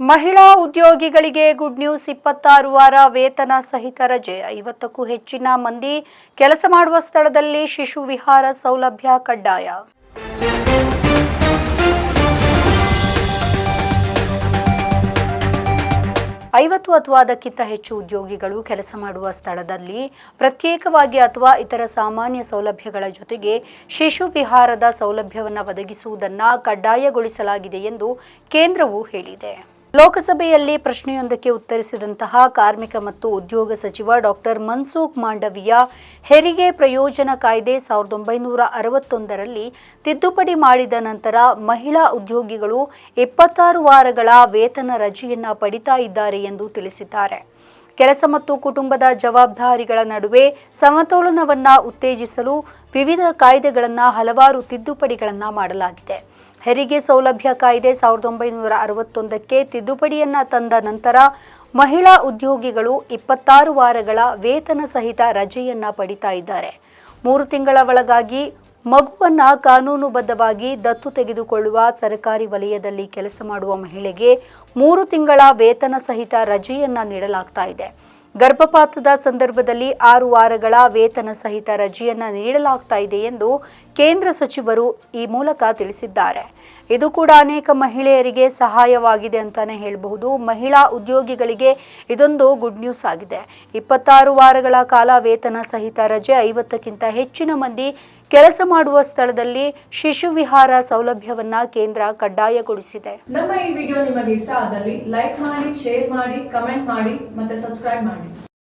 ಮಹಿಳಾ ಉದ್ಯೋಗಿಗಳಿಗೆ good news ಇಪ್ಪತ್ತಾರು ವಾರ ವೇತನ ಸಹಿತ ರಜೆ. ಐವತ್ತಕ್ಕೂ ಹೆಚ್ಚಿನ ಮಂದಿ ಕೆಲಸ ಮಾಡುವ ಸ್ಥಳದಲ್ಲಿ ಶಿಶು ವಿಹಾರ ಸೌಲಭ್ಯ ಕಡ್ಡಾಯ. ಐವತ್ತು ಅಥವಾ ಅದಕ್ಕಿಂತ ಹೆಚ್ಚು ಉದ್ಯೋಗಿಗಳು ಕೆಲಸ ಮಾಡುವ ಸ್ಥಳದಲ್ಲಿ ಪ್ರತ್ಯೇಕವಾಗಿ ಅಥವಾ ಇತರ ಸಾಮಾನ್ಯ ಸೌಲಭ್ಯಗಳ ಜೊತೆಗೆ ಶಿಶು ವಿಹಾರದ ಸೌಲಭ್ಯವನ್ನು ಒದಗಿಸುವುದನ್ನು ಕಡ್ಡಾಯಗೊಳಿಸಲಾಗಿದೆ ಎಂದು ಕೇಂದ್ರವು ಹೇಳಿದೆ. ಲೋಕಸಭೆಯಲ್ಲಿ ಪ್ರಶ್ನೆಯೊಂದಕ್ಕೆ ಉತ್ತರಿಸಿದಂತಹ ಕಾರ್ಮಿಕ ಮತ್ತು ಉದ್ಯೋಗ ಸಚಿವ ಡಾಕ್ಟರ್ ಮನ್ಸುಖ್ ಮಾಂಡವಿಯ ಹೆರಿಗೆ ಪ್ರಯೋಜನ ಕಾಯ್ದೆ ಸಾವಿರದ ಒಂಬೈನೂರ ಅರವತ್ತೊಂದರಲ್ಲಿ ತಿದ್ದುಪಡಿ ಮಾಡಿದ ನಂತರ ಮಹಿಳಾ ಉದ್ಯೋಗಿಗಳು ಇಪ್ಪತ್ತಾರು ವಾರಗಳ ವೇತನ ರಜೆಯನ್ನ ಪಡಿತಾ ಇದ್ದಾರೆ ಎಂದು ತಿಳಿಸಿದ್ದಾರೆ. ಕೆಲಸ ಮತ್ತು ಕುಟುಂಬದ ಜವಾಬ್ದಾರಿಗಳ ನಡುವೆ ಸಮತೋಲನವನ್ನು ಉತ್ತೇಜಿಸಲು ವಿವಿಧ ಕಾಯ್ದೆಗಳನ್ನು ಹಲವಾರು ತಿದ್ದುಪಡಿಗಳನ್ನು ಮಾಡಲಾಗಿದೆ. ಹೆರಿಗೆ ಸೌಲಭ್ಯ ಕಾಯ್ದೆ ಸಾವಿರದ ಒಂಬೈನೂರ ಅರವತ್ತೊಂದಕ್ಕೆ ತಿದ್ದುಪಡಿಯನ್ನು ತಂದ ನಂತರ ಮಹಿಳಾ ಉದ್ಯೋಗಿಗಳು ಇಪ್ಪತ್ತಾರು ವಾರಗಳ ವೇತನ ಸಹಿತ ರಜೆಯನ್ನು ಪಡಿತಾ ಇದ್ದಾರೆ. ಮೂರು ತಿಂಗಳ ಒಳಗಾಗಿ ಮಗುವನ್ನ ಕಾನೂನುಬದ್ಧವಾಗಿ ದತ್ತು ತೆಗೆದುಕೊಳ್ಳುವ ಸರ್ಕಾರಿ ವಲಯದಲ್ಲಿ ಕೆಲಸ ಮಾಡುವ ಮಹಿಳೆಗೆ ಮೂರು ತಿಂಗಳ ವೇತನ ಸಹಿತ ರಜೆಯನ್ನ ನೀಡಲಾಗ್ತಾ ಇದೆ. ಗರ್ಭಪಾತದ ಸಂದರ್ಭದಲ್ಲಿ ಆರು ವಾರಗಳ ವೇತನ ಸಹಿತ ರಜೆಯನ್ನ ನೀಡಲಾಗ್ತಾ ಇದೆ ಎಂದು ಕೇಂದ್ರ ಸಚಿವರು ಈ ಮೂಲಕ ತಿಳಿಸಿದ್ದಾರೆ. ಇದು ಕೂಡ ಅನೇಕ ಮಹಿಳೆಯರಿಗೆ ಸಹಾಯವಾಗಿದೆ ಅಂತಾನೆ ಹೇಳಬಹುದು. ಮಹಿಳಾ ಉದ್ಯೋಗಿಗಳಿಗೆ ಇದೊಂದು ಗುಡ್ ನ್ಯೂಸ್ ಆಗಿದೆ. ಇಪ್ಪತ್ತಾರು ವಾರಗಳ ಕಾಲ ವೇತನ ಸಹಿತ ರಜೆ ಐವತ್ತಕ್ಕಿಂತ ಹೆಚ್ಚಿನ ಮಂದಿ ಕೆಲಸ ಮಾಡುವ ಸ್ಥಳದಲ್ಲಿ ಶಿಶು ವಿಹಾರ ಸೌಲಭ್ಯವನ್ನ ಕೇಂದ್ರ ಕಡ್ಡಾಯಗೊಳಿಸಿದೆ. ನಮ್ಮ ಈ ವಿಡಿಯೋ ನಿಮಗೆ ಇಷ್ಟ ಆದಲ್ಲಿ ಲೈಕ್ ಮಾಡಿ, ಶೇರ್ ಮಾಡಿ, ಕಮೆಂಟ್ ಮಾಡಿ ಮತ್ತೆ ಸಬ್ಸ್ಕ್ರೈಬ್ ಮಾಡಿ.